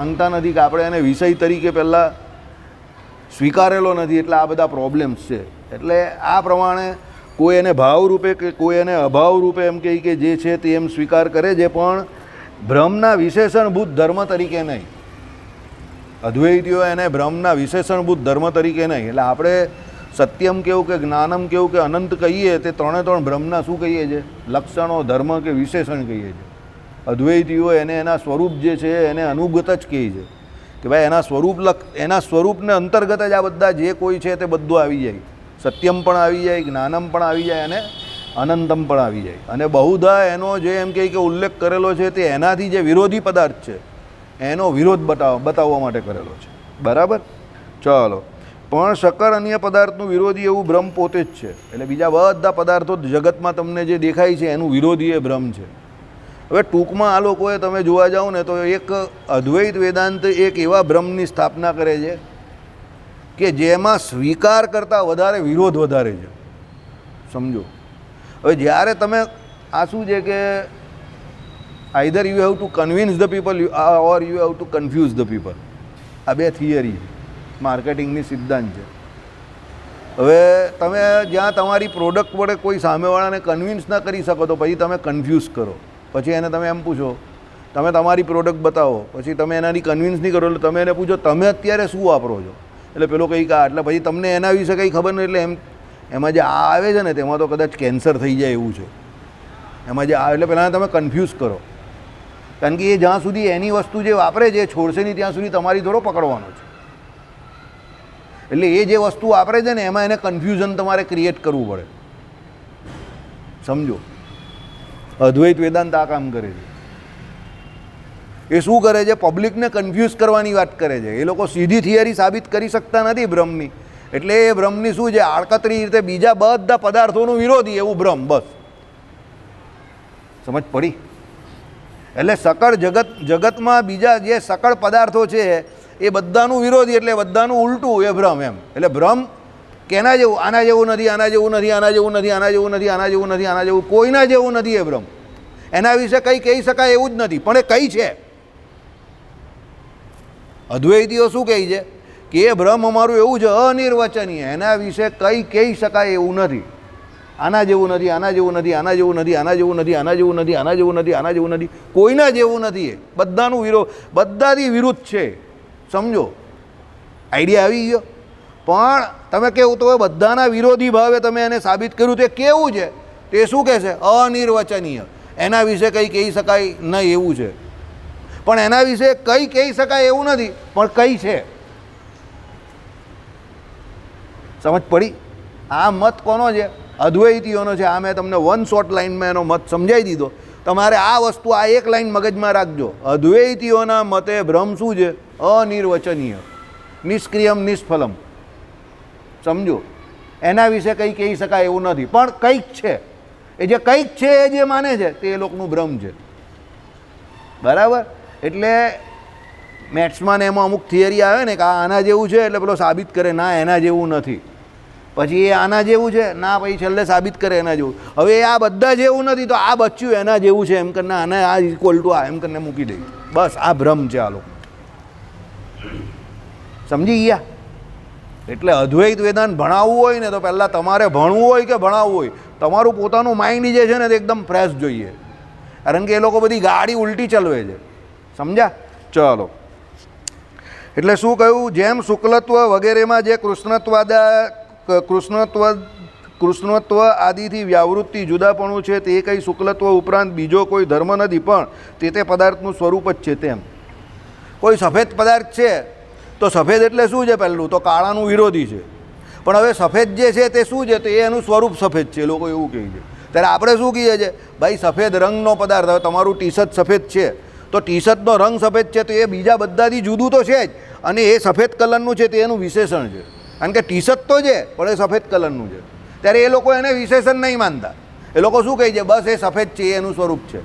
માંગતા નથી કે આપણે એને વિષય તરીકે પહેલાં સ્વીકારેલો નથી, એટલે આ બધા પ્રોબ્લેમ્સ છે. એટલે આ પ્રમાણે કોઈ એને ભાવરૂપે કે કોઈ એને અભાવ રૂપે એમ કહે કે જે છે તે એમ સ્વીકાર કરે છે, પણ ભ્રમના વિશેષણભૂત ધર્મ તરીકે નહીં. અદ્વૈતીઓ એને ભ્રમના વિશેષણભૂત ધર્મ તરીકે નહીં. એટલે આપણે સત્યમ કેવું કે જ્ઞાનમ કેવું કે અનંત કહીએ, તે ત્રણે ત્રણ ભ્રમના શું કહીએ છીએ લક્ષણો, ધર્મ કે વિશેષણ કહીએ છીએ અદ્વૈતીઓ એને એના સ્વરૂપ જે છે, એને અનુગત જ કહે છે. કે ભાઈ એના સ્વરૂપ લક્ષ એના સ્વરૂપને અંતર્ગત જ આ બધા જે કોઈ છે તે બધું આવી જાય. સત્યમ પણ આવી જાય, જ્ઞાનમ પણ આવી જાય અને અનંતમ પણ આવી જાય. અને બહુધા એનો જે એમ કહે કે ઉલ્લેખ કરેલો છે તે એનાથી જે વિરોધી પદાર્થ છે, એનો વિરોધ બતાવ, બતાવવા માટે કરેલો છે. બરાબર? ચાલો. પણ સકર અન્ય પદાર્થનું વિરોધી એવું ભ્રમ પોતે જ છે. એટલે બીજા બધા પદાર્થો જગતમાં તમને જે દેખાય છે એનું વિરોધી એ ભ્રમ છે. હવે ટૂંકમાં આ લોકોએ તમે જોવા જાઓ ને તો એક અદ્વૈત વેદાંત એક એવા ભ્રમની સ્થાપના કરે છે કે જેમાં સ્વીકાર કરતાં વધારે વિરોધ વધારે છે. સમજો? હવે જ્યારે તમે આ શું છે કે either you have to convince the people or you have to confuse the people આ બે થિયરી માર્કેટિંગની સિદ્ધાંત છે. હવે તમે જ્યાં તમારી પ્રોડક્ટ વડે કોઈ સામેવાળાને કન્વિન્સ ના કરી શકો તો પછી તમે કન્ફ્યુઝ કરો. પછી એને તમે એમ પૂછો, તમે તમારી પ્રોડક્ટ બતાવો. પછી તમે એનાની કન્વિન્સ નહીં કરો, એટલે તમે એને પૂછો, તમે અત્યારે શું વાપરો છો? એટલે પેલો કંઈક આ, એટલે પછી તમને એના વિશે કંઈ ખબર નહીં, એટલે એમ, એમાં જે આ આવે છે ને, તેમાં તો કદાચ કેન્સર થઈ જાય એવું છે. એમાં જે આ, એટલે પહેલાં તમે કન્ફ્યુઝ કરો. કારણ કે એ જ્યાં સુધી એની વસ્તુ જે વાપરે છે છોડશે નહીં, ત્યાં સુધી તમારી થોડો પકડવાનો છે. એટલે એ જે વસ્તુ વાપરે છે ને, એમાં એને કન્ફ્યુઝન તમારે ક્રિએટ કરવું પડે. સમજો? અદ્વૈત વેદાંત આ કામ કરે છે. એ શું કરે છે? પબ્લિકને કન્ફ્યુઝ કરવાની વાત કરે છે. એ લોકો સીધી થિયરી સાબિત કરી શકતા નથી બ્રહ્મની. એટલે એ ભ્રમની શું છે? આડકતરી રીતે બીજા બધા પદાર્થોનું વિરોધી એવું ભ્રમ બસ. સમજ પડી? એટલે સકળ જગત, જગતમાં બીજા જે સકળ પદાર્થો છે, એ બધાનું વિરોધી એટલે બધાનું ઉલટું એ ભ્રમ એમ. એટલે ભ્રમ કેના જેવું આના જેવું નથી આના જેવું નથી આના જેવું નથી આના જેવું નથી આના જેવું નથી આના જેવું કોઈના જેવું નથી એ ભ્રમ એના વિશે કંઈ કહી શકાય એવું જ નથી પણ એ કઈ છે અદ્વૈતીઓ શું કહે છે કે એ ભ્રમ અમારું એવું છે અનિર્વચનીય એના વિશે કંઈ કહી શકાય એવું નથી આના જેવું નથી આના જેવું નથી આના જેવું નથી આના જેવું નથી આના જેવું નથી આના જેવું નથી આના જેવું નથી કોઈના જેવું નથી એ બધાનું વિરોધ બધાથી વિરુદ્ધ છે સમજો આઈડિયા આવી ગયો પણ તમે કેવું તો બધાના વિરોધી ભાવે તમે એને સાબિત કર્યું તે કેવું છે? તે શું કહે છે? અનિર્વચનીય. એના વિશે કંઈ કહી શકાય નહીં એવું છે. પણ એના વિશે કંઈ કહી શકાય એવું નથી, પણ કંઈ છે. સમજ પડી? આ મત કોનો છે? અદ્વૈતીઓનો છે. આ મેં તમને વન શોર્ટ લાઇનમાં એનો મત સમજાવી દીધો. તમારે આ વસ્તુ આ એક લાઈન મગજમાં રાખજો. અદ્વૈતીઓના મતે ભ્રમ શું છે? અનિર્વચનીય. નિષ્ક્રિયમ, નિષ્ફલમ. સમજો. એના વિશે કંઈ કહી શકાય એવું નથી. પણ કંઈક છે. એ જે કંઈક છે, એ જે માને છે, તે એ લોકોનું ભ્રમ છે. બરાબર? એટલે મેથ્સમાં ને એમાં અમુક થિયરી આવે ને કે આ આના જેવું છે એટલે પેલો સાબિત કરે, ના, એના જેવું નથી. પછી એ આના જેવું છે, ના, પછી છેલ્લે સાબિત કરે એના જેવું. હવે આ બધા જેવું નથી, તો આ બચ્યું એના જેવું છે, એમ કરીને આને આ ઇક્વલ ટુ આ, એમ કરીને મૂકી દઈ બસ, આ ભ્રમ છે આ લોકો સમજી ગયા? એટલે અદ્વૈત વેદાંત ભણાવવું હોય ને તો પહેલાં તમારે ભણવું હોય કે ભણાવવું હોય? તમારું પોતાનું માઇન્ડ જે છે ને તે એકદમ ફ્રેશ જોઈએ. કારણ કે એ લોકો બધી ગાડી ઉલટી ચલવે છે. સમજ્યા? ચલો. એટલે શું કહ્યું? જેમ શુક્લત્વ વગેરેમાં જે કૃષ્ણત્વાદા, કૃષ્ણત્વ કૃષ્ણત્વ આદિથી વ્યાવૃત્તિ જુદાપણું છે તે કંઈ શુક્લત્વ ઉપરાંત બીજો કોઈ ધર્મ નથી, પણ તે તે પદાર્થનું સ્વરૂપ જ છે તેમ. કોઈ સફેદ પદાર્થ છે તો સફેદ એટલે શું છે પહેલું? તો કાળાનું વિરોધી છે. પણ હવે સફેદ જે છે તે શું છે? તો એનું સ્વરૂપ સફેદ છે, લોકો એવું કહે છે. ત્યારે આપણે શું કહીએ છીએ? ભાઈ, સફેદ રંગનો પદાર્થ, હવે તમારું ટી શર્ટ સફેદ છે. તો ટી શર્ટનો રંગ સફેદ છે તો એ બીજા બધાથી જુદું તો છે જ. અને એ સફેદ કલરનું છે તે એનું વિશેષણ છે. કારણ કે ટી શર્ટ તો છે, પણ એ સફેદ કલરનું છે. ત્યારે એ લોકો એને વિશેષણ નહીં માનતા. એ લોકો શું કહે છે? બસ એ સફેદ છે એનું સ્વરૂપ છે.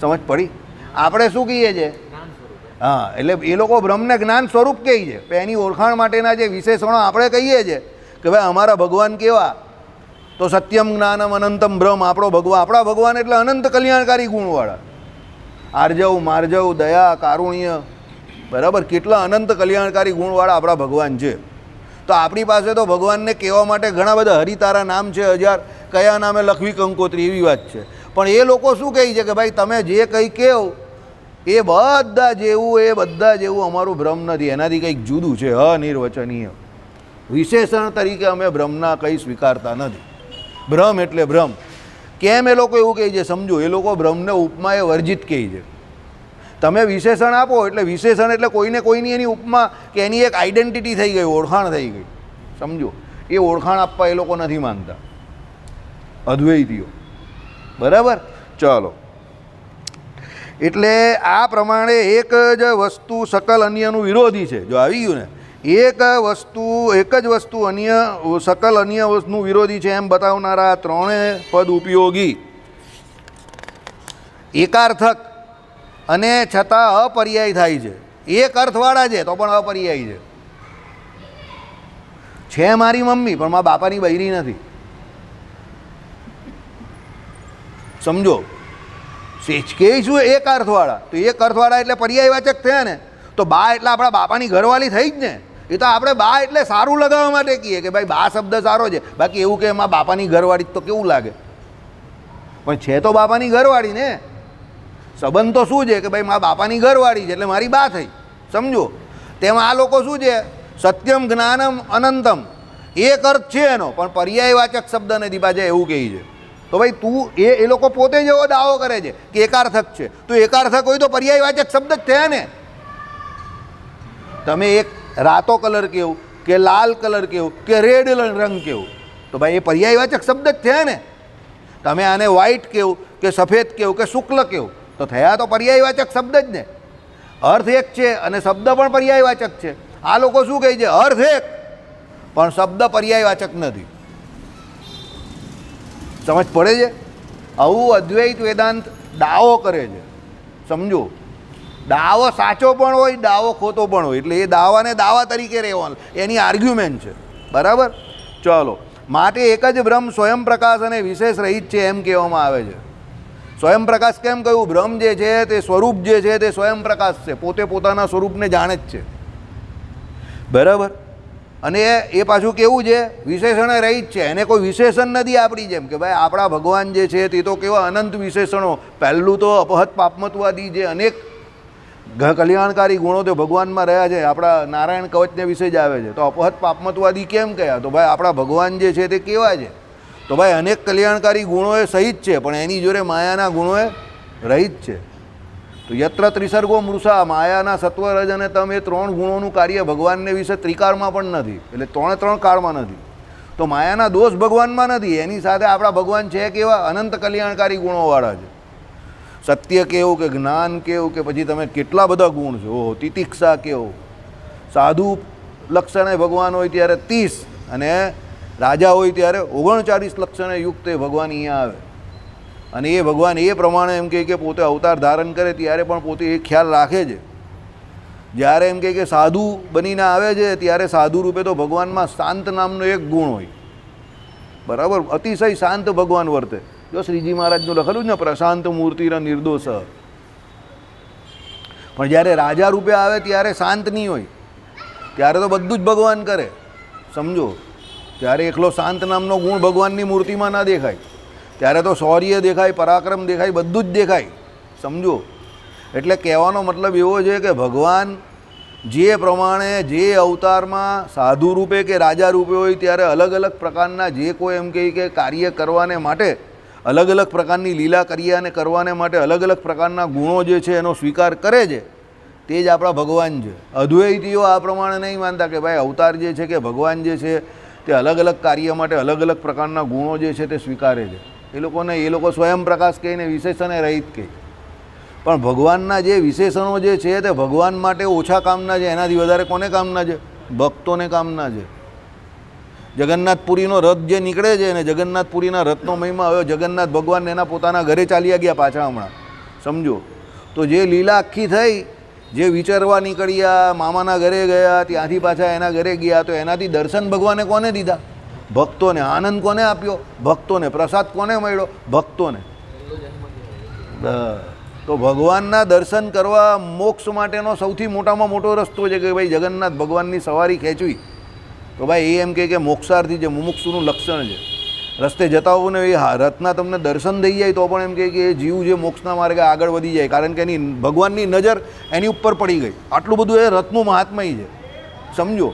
સમજ પડી? આપણે શું કહીએ છીએ? હા, એટલે એ લોકો બ્રહ્મને જ્ઞાન સ્વરૂપ કહે છે. એની ઓળખાણ માટેના જે વિશેષણો આપણે કહીએ છીએ કે ભાઈ અમારા ભગવાન કેવા? તો સત્યમ જ્ઞાનમ અનંતમ બ્રહ્મ. આપણો ભગવાન આપણા ભગવાન એટલે અનંત કલ્યાણકારી ગુણવાળા. આર્જવ, માર્જવ, દયા, કારુણ્ય. બરાબર? કેટલા અનંત કલ્યાણકારી ગુણવાળા આપણા ભગવાન છે. તો આપણી પાસે તો ભગવાનને કહેવા માટે ઘણા બધા હરિતારા નામ છે હજાર. કયા નામે લખવી કંકોત્રી એવી વાત છે. પણ એ લોકો શું કહે છે કે ભાઈ તમે જે કંઈ કહો એ બધા જેવું, એ બધા જેવું અમારું ભ્રમ નથી. એનાથી કંઈક જુદું છે, અનિર્વચનીય. વિશેષણ તરીકે અમે ભ્રમના કંઈ સ્વીકારતા નથી. ભ્રમ એટલે ભ્રમ. કેમ એ લોકો એવું કહે છે? સમજો, એ લોકો ભ્રમને ઉપમા એ વર્જિત કહે છે. તમે વિશેષણ આપો એટલે વિશેષણ એટલે કોઈને કોઈની એની ઉપમા કે એની એક આઈડેન્ટિટી થઈ ગઈ, ઓળખાણ થઈ ગઈ. સમજો, એ ઓળખાણ આપવા એ લોકો નથી માનતા અદ્વૈતીઓ. બરાબર? ચાલો. એટલે આ પ્રમાણે એક જ વસ્તુ સકલ અન્યનું વિરોધી છે. જો આવી ગયું ને, એક વસ્તુ, એક જ વસ્તુ અન્ય, સકલ અન્ય વસ્તુનું વિરોધી છે એમ બતાવનારા ત્રણેય પદ ઉપયોગી. એકાર્થક અને છતાં અપર્યાય થાય છે. એક અર્થવાળા છે તો પણ અપર્યાય છે. છે મારી મમ્મી, પણ મારા બાપાની બૈરી નથી. સમજો? કે શું એક અર્થવાળા? તો એક અર્થવાળા એટલે પર્યાયવાચક થયા ને, તો બા એટલે આપણા બાપાની ઘરવાળી થઈ જ ને. એ તો આપણે બા એટલે સારું લગાવવા માટે કહીએ કે ભાઈ બા શબ્દ સારો છે. બાકી એવું કે એમાં બાપાની ઘરવાળી તો કેવું લાગે? પણ છે તો બાપાની ઘરવાળી ને. સંબંધ તો શું છે કે ભાઈ મારા બાપાની ઘરવાળી છે એટલે મારી બા થઈ. સમજો? તેમાં આ લોકો શું છે? સત્યમ જ્ઞાનમ અનંતમ. એક અર્થ છે એનો, પણ પર્યાયવાચક શબ્દ નથી પાછા એવું કહે છે. તો ભાઈ તું એ એ લોકો પોતે જ એવો દાવો કરે છે કે એકાર્થક છે. તો એકાર્થક હોય તો પર્યાયવાચક શબ્દ જ થયા ને. તમે એક રાતો કલર કેવું, કે લાલ કલર કેવું, કે રેડ રંગ કેવું, તો ભાઈ એ પર્યાયવાચક શબ્દ જ થયા ને. તમે આને વ્હાઈટ કેવું, કે સફેદ કેવું, કે શુક્લ કેવું, તો થયા તો પર્યાયવાચક શબ્દ જ ને. અર્થ એક છે અને શબ્દ પણ પર્યાયવાચક છે. આ લોકો શું કહે છે? અર્થ એક, પણ શબ્દ પર્યાયવાચક નથી. સમજ પડે છે? આવું અદ્વૈત વેદાંત દાવો કરે છે. સમજો? દાવો સાચો પણ હોય, દાવો ખોટો પણ હોય. એટલે એ દાવાને દાવા તરીકે રહેવાનું. એની આર્ગ્યુમેન્ટ છે. બરાબર? ચલો. માટે એક જ બ્રહ્મ સ્વયં પ્રકાશ અને વિશેષ રહિત છે એમ કહેવામાં આવે છે. સ્વયં પ્રકાશ કેમ કહ્યું? બ્રહ્મ જે છે તે સ્વરૂપ જે છે તે સ્વયં પ્રકાશ છે. પોતે પોતાના સ્વરૂપને જાણે જ છે. બરાબર? અને એ પાછું કેવું છે? વિશેષણ રહિત છે. એને કોઈ વિશેષણ નથી આપણી જેમ કે ભાઈ આપણા ભગવાન જે છે તે તો કેવા અનંત વિશેષણો. પહેલું તો અપહત પાપમતવાદી જે અનેક કલ્યાણકારી ગુણો તો ભગવાનમાં રહ્યા છે. આપણા નારાયણ કવચને વિશે જ આવે છે. તો અપહત પાપમતવાદી કેમ કયા? તો ભાઈ આપણા ભગવાન જે છે તે કેવા છે? તો ભાઈ અનેક કલ્યાણકારી ગુણોએ સહિત છે, પણ એની જોડે માયાના ગુણોએ રહિત છે. તો યત્ર ત્રિસર્ગો મૃષા, માયાના સત્વરજ અને તમ એ ત્રણ ગુણોનું કાર્ય ભગવાનને વિશે ત્રિકાળમાં પણ નથી, એટલે ત્રણે ત્રણ કાળમાં નથી. તો માયાના દોષ ભગવાનમાં નથી, એની સાથે આપણા ભગવાન છે કેવા? અનંત કલ્યાણકારી ગુણોવાળા છે. સત્ય કેવું કે જ્ઞાન કેવું કે પછી તમે કેટલા બધા ગુણ છે? ઓહો, તિતિક્ષા કેવું? સાધુ લક્ષણે ભગવાન હોય ત્યારે ત્રીસ અને રાજા હોય ત્યારે ઓગણચાળીસ લક્ષણે યુક્ત એ ભગવાન અહીંયા આવે. અને એ ભગવાન એ પ્રમાણે એમ કહે કે પોતે અવતાર ધારણ કરે ત્યારે પણ પોતે એ ખ્યાલ રાખે છે. જ્યારે એમ કહે કે સાધુ બનીને આવે છે, ત્યારે સાધુ રૂપે તો ભગવાનમાં શાંત નામનો એક ગુણ હોય. બરાબર? અતિશય શાંત ભગવાન વર્તે. જો શ્રીજી મહારાજનું લખેલું ને, પ્રશાંત મૂર્તિના નિર્દોષ. પણ જ્યારે રાજા રૂપે આવે ત્યારે શાંત નહીં હોય. ત્યારે તો બધું જ ભગવાન કરે. સમજો? ત્યારે એકલો શાંત નામનો ગુણ ભગવાનની મૂર્તિમાં ના દેખાય. ત્યારે તો શૌર્ય દેખાય, પરાક્રમ દેખાય, બધું જ દેખાય. સમજો? એટલે કહેવાનો મતલબ એવો છે કે ભગવાન જે પ્રમાણે, જે અવતારમાં સાધુ રૂપે કે રાજા રૂપે હોય ત્યારે અલગ અલગ પ્રકારના જે કોઈ એમ કહે કે કાર્ય કરવાને માટે, અલગ અલગ પ્રકારની લીલા કર્યાને કરવાને માટે અલગ અલગ પ્રકારના ગુણો જે છે એનો સ્વીકાર કરે છે, તે જ આપણા ભગવાન છે. અદ્વૈતીઓ આ પ્રમાણે નહીં માનતા કે ભાઈ અવતાર જે છે કે ભગવાન જે છે તે અલગ અલગ કાર્ય માટે અલગ અલગ પ્રકારના ગુણો જે છે તે સ્વીકારે છે. એ લોકોને એ લોકો સ્વયં પ્રકાશ કહીને વિશેષણે રહિત કહે. પણ ભગવાનના જે વિશેષણો જે છે તે ભગવાન માટે ઓછા કામના છે એનાથી વધારે કોને કામના છે ભક્તોને કામના છે જગન્નાથપુરીનો રથ જે નીકળે છે અને જગન્નાથપુરીના રથનો મહિમા હવે જગન્નાથ ભગવાન એના પોતાના ઘરે ચાલ્યા ગયા પાછા હમણાં. સમજો? તો જે લીલા આખી થઈ, જે વિચારવા નીકળ્યા, મામાના ઘરે ગયા, ત્યાંથી પાછા એના ઘરે ગયા, તો એનાથી દર્શન ભગવાને કોને દીધા? ભક્તોને આનંદ કોને આપ્યો? ભક્તોને પ્રસાદ કોને મળ્યો? ભક્તોને. તો ભગવાનના દર્શન કરવા મોક્ષ માટેનો સૌથી મોટામાં મોટો રસ્તો છે કે ભાઈ જગન્નાથ ભગવાનની સવારી ખેંચવી. તો ભાઈ એ એમ કહે કે મોક્ષાર્થી છે, મુમુક્ષુનું લક્ષણ છે. રસ્તે જતા હોવું ને એ રથના તમને દર્શન થઈ જાય તો પણ એમ કહે કે એ જીવ જે મોક્ષના માર્ગે આગળ વધી જાય. કારણ કે એની ભગવાનની નજર એની ઉપર પડી ગઈ. આટલું બધું એ રથનું મહાત્મય છે. સમજો.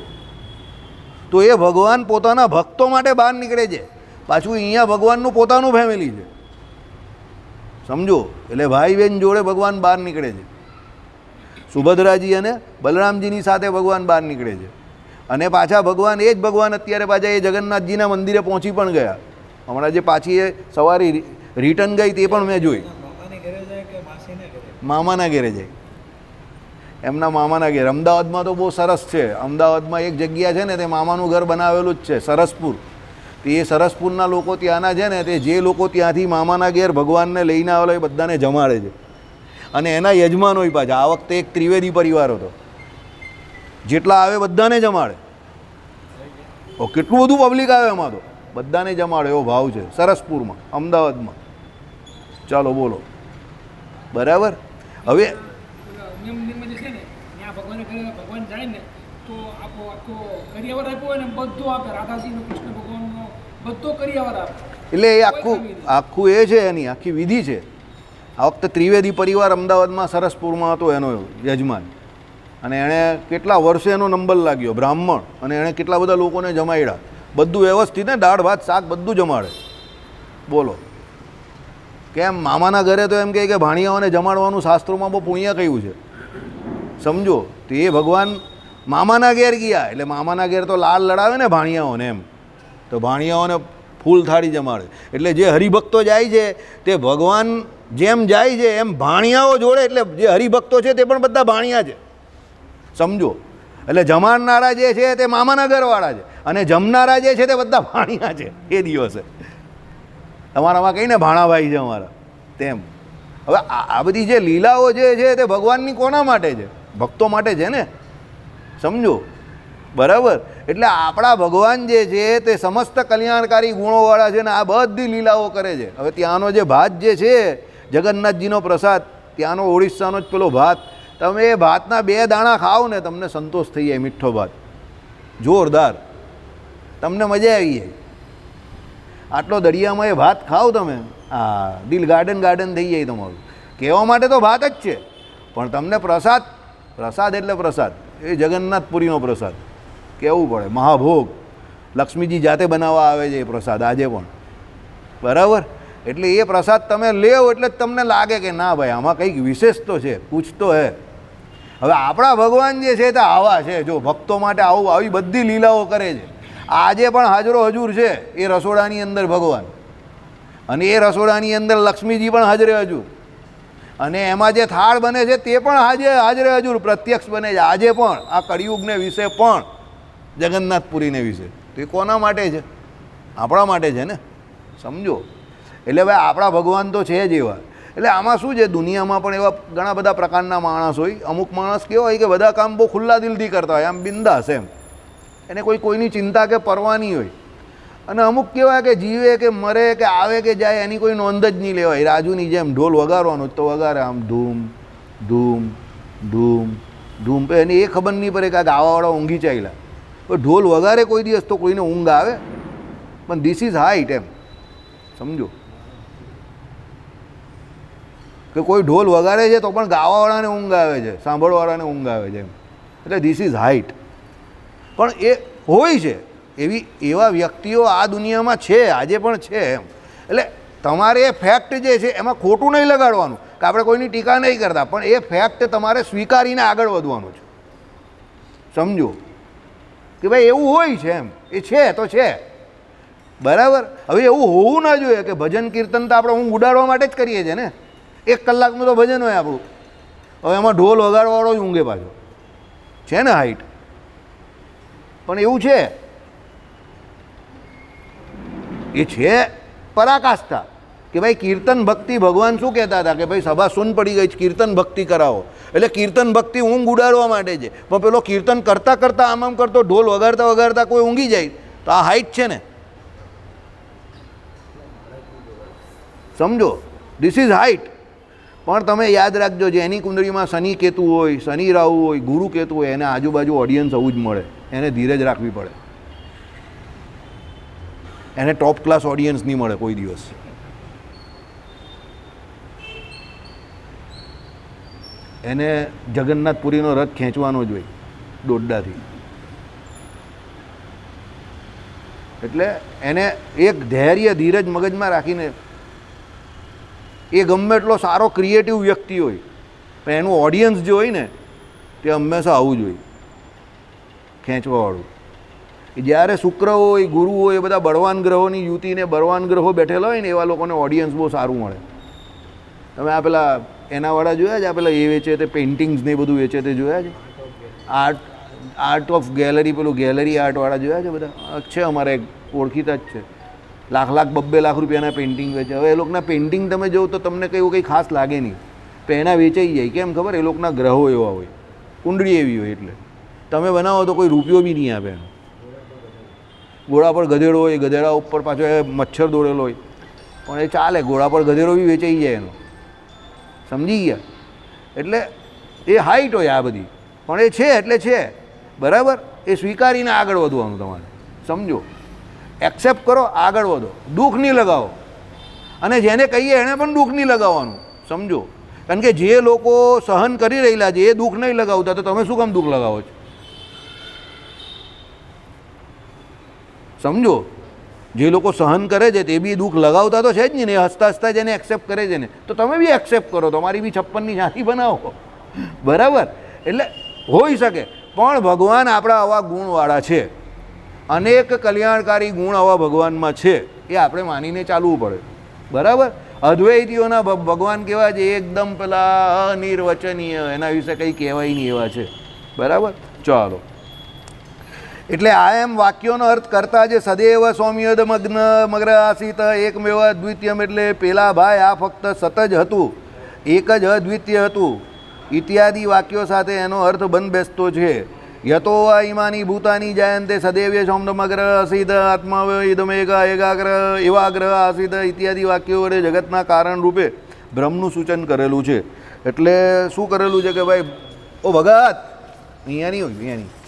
તો એ ભગવાન પોતાના ભક્તો માટે બહાર નીકળે છે. પાછું અહીંયા ભગવાનનું પોતાનું ફેમિલી છે. સમજો? એટલે ભાઈ બહેન જોડે ભગવાન બહાર નીકળે છે. સુભદ્રાજી અને બલરામજીની સાથે ભગવાન બહાર નીકળે છે. અને પાછા ભગવાન એ જ ભગવાન અત્યારે પાછા એ જગન્નાથજીના મંદિરે પહોંચી પણ ગયા. હમણાં જે પાછી એ સવારી રિટર્ન ગઈ તે પણ મેં જોઈ. મામાના ઘરે જાય કે માસીને ઘરે મામાના ઘેરે જાય એમના મામાના ઘેર. અમદાવાદમાં તો બહુ સરસ છે. અમદાવાદમાં એક જગ્યા છે ને, તે મામાનું ઘર બનાવેલું જ છે, સરસપુર. તે એ સરસપુરના લોકો ત્યાંના છે ને, તે જે લોકો ત્યાંથી મામાના ઘેર ભગવાનને લઈને આવેલા એ બધાને જમાડે છે. અને એના યજમાનોય પાછા. આ વખતે એક ત્રિવેદી પરિવાર હતો. જેટલા આવે બધાને જમાડે. ઓ, કેટલું બધું પબ્લિક આવે એમાં તો. બધાને જમાડે, એવો ભાવ છે. સરસપુરમાં, અમદાવાદમાં. ચાલો બોલો. બરાબર? હવે ભગવાને કરે ભગવાન જાય ને તો આપો આખો કરિયાવર આપ્યો હોય ને બધો આપે રાધાજીનો કૃષ્ણ ભગવાનનો બધો કરિયાવર આપે. એટલે એ આખું આખું એ છે એની આખી વિધિ છે. આ વખતે ત્રિવેદી પરિવાર અમદાવાદમાં સરસપુરમાં હતો એનો યજમાન. અને એણે કેટલા વર્ષે એનો નંબર લાગ્યો બ્રાહ્મણ અને એણે કેટલા બધા લોકોને જમાડ્યા બધું વ્યવસ્થિત ને દાળ ભાત શાક બધું જમાડે. બોલો. કેમ મામાના ઘરે તો એમ કહે કે ભાણિયાઓને જમાડવાનું શાસ્ત્રોમાં બહુ પુણ્ય કહ્યું છે. સમજો, તો એ ભગવાન મામાના ઘેર ગયા. એટલે મામાના ઘેર તો લાલ લડાવે ને ભાણિયાઓને એમ. તો ભાણિયાઓને ફૂલ થાળી જમાડે. એટલે જે હરિભક્તો જાય છે, તે ભગવાન જેમ જાય છે, એમ ભાણિયાઓ જોડે, એટલે જે હરિભક્તો છે, તે પણ બધા ભાણિયા છે. સમજો? એટલે જમાડનારા જે છે, તે મામાના ઘરવાળા છે. અને જમનારા જે છે, તે બધા ભાણિયા છે. એ દિવસે. તમારામાં કહીને ભાણાભાઈ છે અમારા. તેમ. હવે આ બધી જે લીલાઓ જે છે, તે ભગવાનની કોના માટે છે? ભક્તો માટે છે ને? સમજો? બરાબર? એટલે આપણા ભગવાન જે છે તે સમસ્ત કલ્યાણકારી ગુણોવાળા છે ને આ બધી લીલાઓ કરે છે. હવે ત્યાંનો જે ભાત જે છે, જગન્નાથજીનો પ્રસાદ, ત્યાંનો ઓડિશાનો જ પેલો ભાત. તમે એ ભાતના બે દાણા ખાઓ ને તમને સંતોષ થઈ જાય મીઠો ભાત. જોરદાર. તમને મજા આવી જાય. આટલો દરિયામાં એ ભાત ખાઓ તમે. આ દિલ ગાર્ડન ગાર્ડન થઈ જાય તમારું. કહેવા માટે તો ભાત જ છે. પણ તમને પ્રસાદ પ્રસાદ એટલે પ્રસાદ. એ જગન્નાથપુરીનો પ્રસાદ. કહેવું પડે? મહાભોગ. લક્ષ્મીજી જાતે બનાવવા આવે છે એ પ્રસાદ આજે પણ. બરાબર? એટલે એ પ્રસાદ તમે લેવો એટલે તમને લાગે કે ના ભાઈ, આમાં કંઈક વિશેષ તો છે પૂછતો હે. હવે આપણા ભગવાન જે છે તે આવા છે. જો ભક્તો માટે આવું, આવી બધી લીલાઓ કરે છે. આજે પણ હાજરો હજુર છે એ રસોડાની અંદર ભગવાન. અને એ રસોડાની અંદર લક્ષ્મીજી પણ હાજરે હજુર. અને એમાં જે થાળ બને છે તે પણ આજે હાજરે હજુર પ્રત્યક્ષ બને છે. આજે પણ, આ કળિયુગને વિશે પણ, જગન્નાથપુરીને વિશે. તો એ કોના માટે છે? આપણા માટે છે ને? સમજો. એટલે ભાઈ આપણા ભગવાન તો છે જ એવા. એટલે આમાં શું છે? દુનિયામાં પણ એવા ઘણા બધા પ્રકારના માણસ હોય. અમુક માણસ કેવા હોય કે બધા કામ બહુ ખુલ્લા દિલથી કરતા હોય. આમ બિંદાસ એમ. એને કોઈ કોઈની ચિંતા કે પરવા નહીં હોય. અને અમુક કેવા કે જીવે કે મરે કે આવે કે જાય, એની કોઈ નોંધ જ નહીં લેવાય. રાજુની જેમ ઢોલ વગાડવાનું તો વગાડે. આમ ધૂમ ધૂમ ધૂમ ધૂમ. પે એની એ ખબર નહીં પડે કે આ ગાવાવાળા ઊંઘી ચાલ્યા. પણ ઢોલ વગાડે કોઈ દિવસ તો કોઈને ઊંઘ આવે. પણ ધીસ ઇઝ હાઈટ એમ. સમજો? કે કોઈ ઢોલ વગાડે છે તો પણ ગાવાવાળાને ઊંઘ આવે છે, સાંભળવાળાને ઊંઘ આવે છે એમ. એટલે ધીસ ઇઝ હાઈટ પણ એ હોય છે. એવી, એવા વ્યક્તિઓ આ દુનિયામાં છે, આજે પણ છે એમ. એટલે તમારે એ ફેક્ટ જે છે, એમાં ખોટું નહીં લગાડવાનું, કે આપણે કોઈની ટીકા નહીં કરતા, પણ એ ફેક્ટ તમારે સ્વીકારીને આગળ વધવાનું છે. સમજો? કે ભાઈ એવું હોય છે એમ. એ છે તો છે. બરાબર? હવે એવું હોવું ના જોઈએ કે ભજન કીર્તન તો આપણે હું ઉડાડવા માટે જ કરીએ છીએ ને. એક કલાકનું તો ભજન હોય આપણું. હવે એમાં ઢોલ વગાડવાવાળો જ ઊંઘે પાછો. છે ને હાઈટ પણ એવું છે? એ છે પરાકાષ્ઠા. કે ભાઈ કીર્તન ભક્તિ ભગવાન શું કહેતા હતા? કે ભાઈ સભા સુન પડી ગઈ છે, કીર્તન ભક્તિ કરાવો. એટલે કીર્તન ભક્તિ ઊંઘ ઉડાડવા માટે છે. પણ પેલો કીર્તન કરતાં કરતાં આમ આમ કરતો ઢોલ વગાડતા વગાડતા કોઈ ઊંઘી જાય. તો આ હાઈટ છે ને. સમજો? ધીસ ઇઝ હાઈટ પણ તમે યાદ રાખજો જે એની કુંડળીમાં શનિ કેતુ હોય શનિ રાહુ હોય ગુરુ કેતુ હોય એને આજુબાજુ ઓડિયન્સ આવું જ મળે. એને ધીરજ રાખવી પડે. એને ટોપ ક્લાસ ઓડિયન્સ નહીં મળે કોઈ દિવસ. એને જગન્નાથપુરીનો રથ ખેંચવાનો જ હોય, દોડડાથી. એટલે એને એક ધૈર્ય ધીરજ મગજમાં રાખીને, એ ગમે એટલો સારો ક્રિએટિવ વ્યક્તિ હોય, પણ એનું ઓડિયન્સ જે હોય ને, તે હંમેશા આવું જોઈએ ખેંચવાવાળું. જ્યારે શુક્ર હોય, ગુરુ હોય, એ બધા બળવાન ગ્રહોની યુતિને બળવાન ગ્રહો બેઠેલા હોય ને, એવા લોકોને ઓડિયન્સ બહુ સારું મળે. તમે આ પેલા એનાવાળા જોયા છે? આ પેલા એ વેચે તે પેઇન્ટિંગ્સ ને બધું વેચે તે જોયા છે? આર્ટ આર્ટ ઓફ ગેલેરી પેલું ગેલેરી આર્ટવાળા જોયા છે બધા? છે અમારે ઓળખીતા જ છે. લાખ લાખ, બબ્બે લાખ રૂપિયાના પેઇન્ટિંગ વેચે. હવે એ લોકોના પેઇન્ટિંગ તમે જોવો તો તમને કંઈ એવું કંઈ ખાસ લાગે નહીં. પણ વેચાઈ જાય. કેમ ખબર? એ લોકોના ગ્રહો એવા હોય. કુંડળી એવી હોય એટલે. તમે બનાવો તો કોઈ રૂપિયો બી નહીં આપે એનો ઘોડા પર ગધેડો હોય, ગધેડા ઉપર પાછો એ મચ્છર દોડેલો હોય. પણ એ ચાલે, ઘોડા પર ગધેડો બી વેચાઈ જાય એનો. સમજી ગયા? એટલે એ હાઈટ હોય આ બધી. પણ એ છે એટલે છે. બરાબર? એ સ્વીકારીને આગળ વધવાનું તમારે. સમજો? એક્સેપ્ટ કરો, આગળ વધો. દુઃખ નહીં લગાવો. અને જેને કહીએ એને પણ દુઃખ નહીં લગાવવાનું. સમજો? કારણ કે જે લોકો સહન કરી રહેલા છે, એ દુઃખ નહીં લગાવતા, તો તમે શું કામ દુઃખ લગાવો છો? સમજો? જે લોકો સહન કરે છે તે બી દુઃખ લગાવતા તો છે જ નહીં ને હસતા હસતા જેને એક્સેપ્ટ કરે છે ને. તો તમે બી એક્સેપ્ટ કરો, તમારી બી છપ્પનની ઝાંખી બનાવો. બરાબર? એટલે હોઈ શકે. પણ ભગવાન આપણા આવા ગુણવાળા છે. અનેક કલ્યાણકારી ગુણ આવા ભગવાનમાં છે. એ આપણે માનીને ચાલવું પડે. બરાબર? અદ્વૈતીઓના ભગવાન કેવા છે? એકદમ પેલા અનિર્વચનીય. એના વિશે કંઈ કહેવાય નહીં એવા છે. બરાબર? ચાલો. એટલે આ એમ વાક્યોનો અર્થ કરતા જે સદૈવ સૌમ્યદ મગ્ન મગ્ર આસિત એકમેવ અદ્વિતીયમ એટલે પેલા ભાઈ આ ફક્ત સત જ હતું, એક જ અદ્વિતીય હતું. ઇત્યાદિ વાક્યો સાથે એનો અર્થ બંધ બેસતો છે. યતો આ ઇમાની ભૂતાની જયંતે સદૈવ્ય સૌમ્યમગ્ર અસિત આત્મા ઇદમેગ એકાગ્ર એવાગ્રહ આસિત ઇત્યાદિ વાક્યો વડે જગતના કારણ રૂપે બ્રહ્મનું સૂચન કરેલું છે. એટલે શું કરેલું છે કે ભાઈ, ઓ ભગત અહીંયા નહીં હોય અહીંયા નહીં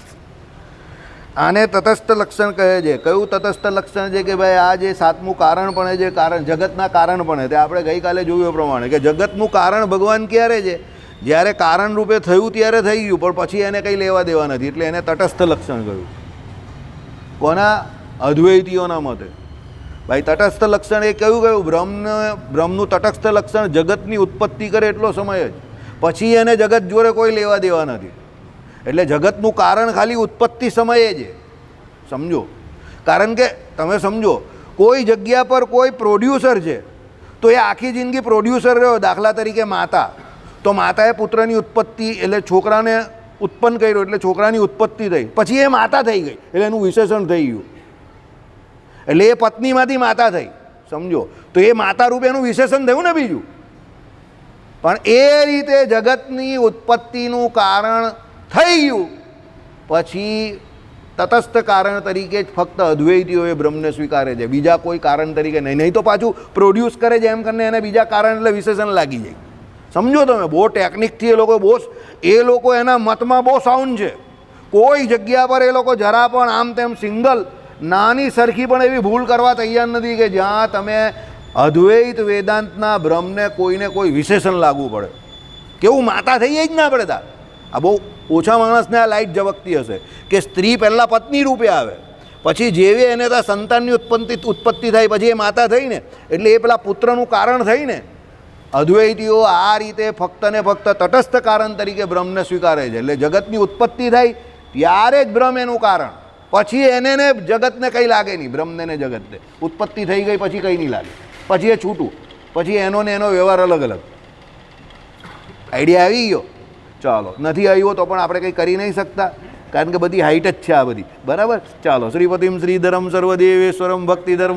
આને તટસ્થ લક્ષણ કહે છે. કયું તટસ્થ લક્ષણ છે કે ભાઈ આ જે સાતમું કારણ પણ જે કારણ જગતના કારણ પણ તે આપણે ગઈકાલે જોયું પ્રમાણે કે જગતનું કારણ ભગવાન ક્યારે છે? જ્યારે કારણ રૂપે થયું ત્યારે થઈ ગયું, પણ પછી એને કંઈ લેવા દેવા નથી. એટલે એને તટસ્થ લક્ષણ કહ્યું. કોના? અદ્વૈતીઓના મતે. ભાઈ, તટસ્થ લક્ષણ એ કયું કયું? બ્રહ્મને, બ્રહ્મનું તટસ્થ લક્ષણ જગતની ઉત્પત્તિ કરે એટલો સમય જ. પછી એને જગત જોડે કોઈ લેવા દેવા નથી. એટલે જગતનું કારણ ખાલી ઉત્પત્તિ સમયે છે. સમજો? કારણ કે તમે સમજો, કોઈ જગ્યા પર કોઈ પ્રોડ્યુસર છે, તો એ આખી જિંદગી પ્રોડ્યુસર રહ્યો દાખલા તરીકે માતા. તો માતાએ પુત્રની ઉત્પત્તિ, એટલે છોકરાને ઉત્પન્ન કર્યો, એટલે છોકરાની ઉત્પત્તિ થઈ. પછી એ માતા થઈ ગઈ, એટલે એનું વિશેષણ થઈ ગયું. એટલે એ પત્નીમાંથી માતા થઈ, સમજો? તો એ માતા રૂપે એનું વિશેષણ થયું ને બીજું. પણ એ રીતે જગતની ઉત્પત્તિનું કારણ થઈ ગયું પછી તટસ્થ કારણ તરીકે જ ફક્ત અદ્વૈતીઓએ બ્રહ્મને સ્વીકારે છે. બીજા કોઈ કારણ તરીકે નહીં. નહીં તો પાછું પ્રોડ્યુસ કરે છે એમ કરીને એને બીજા કારણ એટલે વિશેષણ લાગી જાય. સમજો તમે, બહુ ટેકનિકથી એ લોકો બહુ એ લોકો એના મતમાં બહુ સાઉન્ડ છે. કોઈ જગ્યા પર એ લોકો જરા પણ આમ તેમ સિંગલ, નાની સરખી પણ એવી ભૂલ કરવા તૈયાર નથી કે જ્યાં તમે અદ્વૈત વેદાંતના બ્રહ્મને કોઈને કોઈ વિશેષણ લાગવું પડે. કેવું, માતા થઈ જ ના પડે તાર આ બહુ ઓછા માણસને આ લાઈટ ઝબકતી હશે કે સ્ત્રી પહેલાં પત્ની રૂપે આવે, પછી જેવી એને ત્યાં સંતાનની ઉત્પત્તિ ઉત્પત્તિ થાય, પછી એ માતા થઈ ને એટલે એ પેલા પુત્રનું કારણ થઈ ને અદ્વૈતીઓ આ રીતે ફક્ત ને ફક્ત તટસ્થ કારણ તરીકે બ્રહ્મને સ્વીકારે છે. એટલે જગતની ઉત્પત્તિ થાય ત્યારે જ બ્રહ્મ એનું કારણ. પછી એને ને જગતને કંઈ લાગે નહીં, બ્રહ્મને ને જગતને. ઉત્પત્તિ થઈ ગઈ, પછી કંઈ નહીં લાગે. પછી એ છૂટું, પછી એનો ને એનો વ્યવહાર અલગ અલગ આઈડિયા આવી ગયો. ચાલો. નથી આવ્યો તો પણ આપણે કંઈ કરી નહીં શકતા. કારણ કે બધી હાઈટ જ છે આ બધી. બરાબર? ચાલો. શ્રીપતિમ શ્રીધરમ સર્વદેવેશ્વરમ ભક્તિધર્મ